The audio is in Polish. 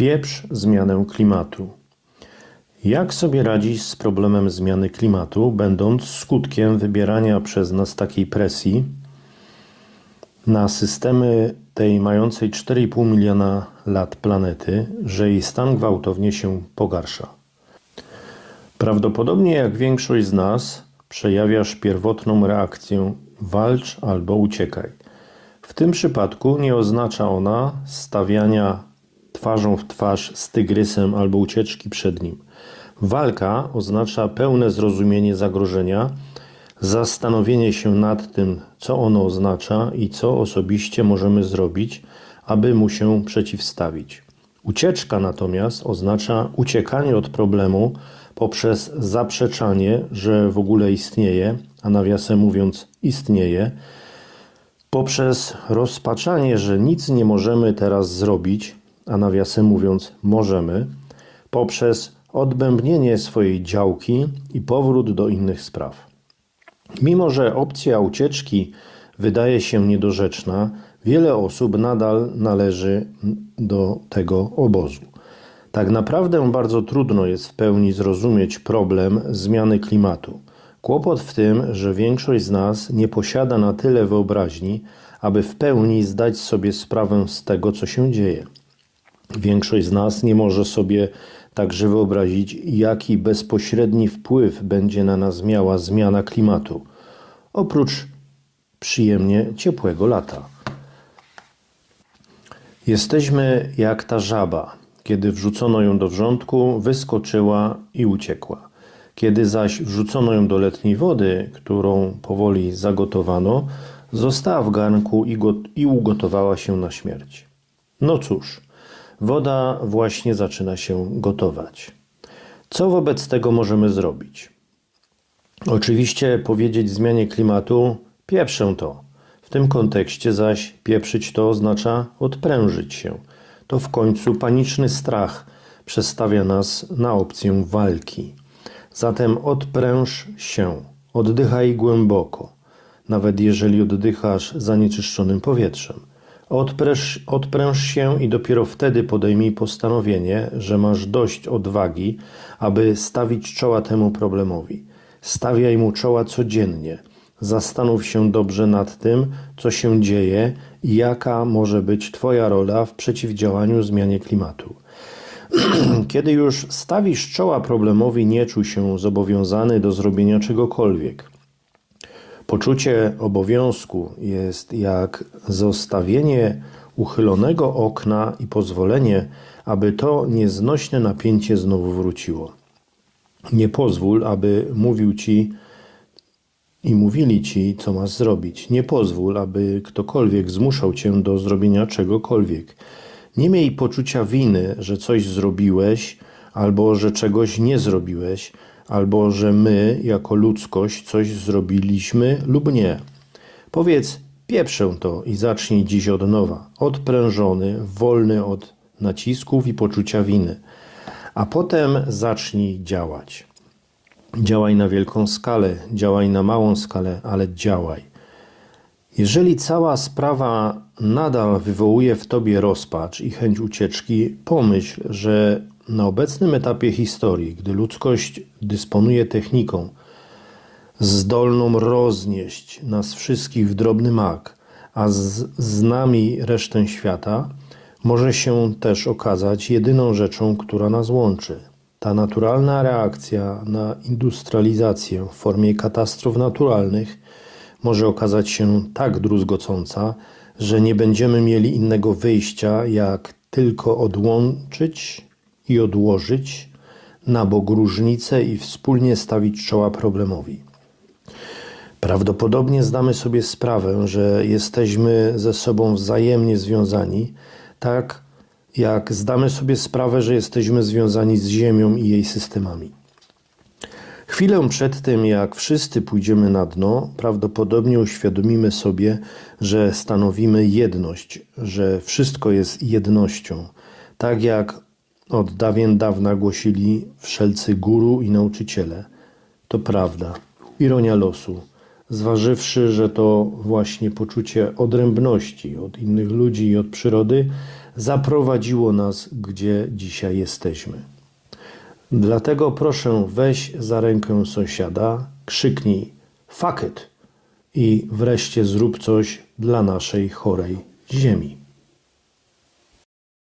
Pieprz zmianę klimatu. Jak sobie radzić z problemem zmiany klimatu, będąc skutkiem wybierania przez nas takiej presji na systemy tej mającej 4,5 miliona lat planety, że jej stan gwałtownie się pogarsza? Prawdopodobnie jak większość z nas przejawiasz pierwotną reakcję walcz albo uciekaj. W tym przypadku nie oznacza ona stawiania twarzą w twarz z tygrysem albo ucieczki przed nim. Walka oznacza pełne zrozumienie zagrożenia, zastanowienie się nad tym, co ono oznacza i co osobiście możemy zrobić, aby mu się przeciwstawić. Ucieczka natomiast oznacza uciekanie od problemu poprzez zaprzeczanie, że w ogóle istnieje, a nawiasem mówiąc istnieje, poprzez rozpaczanie, że nic nie możemy teraz zrobić, a nawiasem mówiąc możemy, poprzez odbębnienie swojej działki i powrót do innych spraw. Mimo, że opcja ucieczki wydaje się niedorzeczna, wiele osób nadal należy do tego obozu. Tak naprawdę bardzo trudno jest w pełni zrozumieć problem zmiany klimatu. Kłopot w tym, że większość z nas nie posiada na tyle wyobraźni, aby w pełni zdać sobie sprawę z tego, co się dzieje. Większość z nas nie może sobie także wyobrazić, jaki bezpośredni wpływ będzie na nas miała zmiana klimatu, oprócz przyjemnie ciepłego lata. Jesteśmy jak ta żaba. Kiedy wrzucono ją do wrzątku, wyskoczyła i uciekła. Kiedy zaś wrzucono ją do letniej wody, którą powoli zagotowano, została w garnku i, i ugotowała się na śmierć. No cóż, woda właśnie zaczyna się gotować. Co wobec tego możemy zrobić? Oczywiście powiedzieć zmianie klimatu pieprzę to. W tym kontekście zaś pieprzyć to oznacza odprężyć się. To w końcu paniczny strach przestawia nas na opcję walki. Zatem odpręż się, oddychaj głęboko, nawet jeżeli oddychasz zanieczyszczonym powietrzem. Odpręż, odpręż się i dopiero wtedy podejmij postanowienie, że masz dość odwagi, aby stawić czoła temu problemowi. Stawiaj mu czoła codziennie. Zastanów się dobrze nad tym, co się dzieje i jaka może być Twoja rola w przeciwdziałaniu zmianie klimatu. Kiedy już stawisz czoła problemowi, nie czuj się zobowiązany do zrobienia czegokolwiek. Poczucie obowiązku jest jak zostawienie uchylonego okna i pozwolenie, aby to nieznośne napięcie znowu wróciło. Nie pozwól, aby mówił ci i mówili ci, co masz zrobić. Nie pozwól, aby ktokolwiek zmuszał cię do zrobienia czegokolwiek. Nie miej poczucia winy, że coś zrobiłeś, albo że czegoś nie zrobiłeś, albo że my, jako ludzkość, coś zrobiliśmy lub nie. Powiedz, pieprzę to i zacznij dziś od nowa, odprężony, wolny od nacisków i poczucia winy. A potem zacznij działać. Działaj na wielką skalę, działaj na małą skalę, ale działaj. Jeżeli cała sprawa nadal wywołuje w tobie rozpacz i chęć ucieczki, pomyśl, że na obecnym etapie historii, gdy ludzkość dysponuje techniką zdolną roznieść nas wszystkich w drobny mak, a z, z nami resztę świata, może się też okazać jedyną rzeczą, która nas łączy. Ta naturalna reakcja na industrializację w formie katastrof naturalnych może okazać się tak druzgocąca, że nie będziemy mieli innego wyjścia, jak tylko odłączyć i odłożyć na bok różnice i wspólnie stawić czoła problemowi. Prawdopodobnie zdamy sobie sprawę, że jesteśmy ze sobą wzajemnie związani, tak jak zdamy sobie sprawę, że jesteśmy związani z Ziemią i jej systemami. Chwilę przed tym, jak wszyscy pójdziemy na dno, prawdopodobnie uświadomimy sobie, że stanowimy jedność, że wszystko jest jednością, tak jak od dawien dawna głosili wszelcy guru i nauczyciele. To prawda, ironia losu. Zważywszy, że to właśnie poczucie odrębności od innych ludzi i od przyrody zaprowadziło nas, gdzie dzisiaj jesteśmy. Dlatego proszę, weź za rękę sąsiada, krzyknij fakyt i wreszcie zrób coś dla naszej chorej ziemi.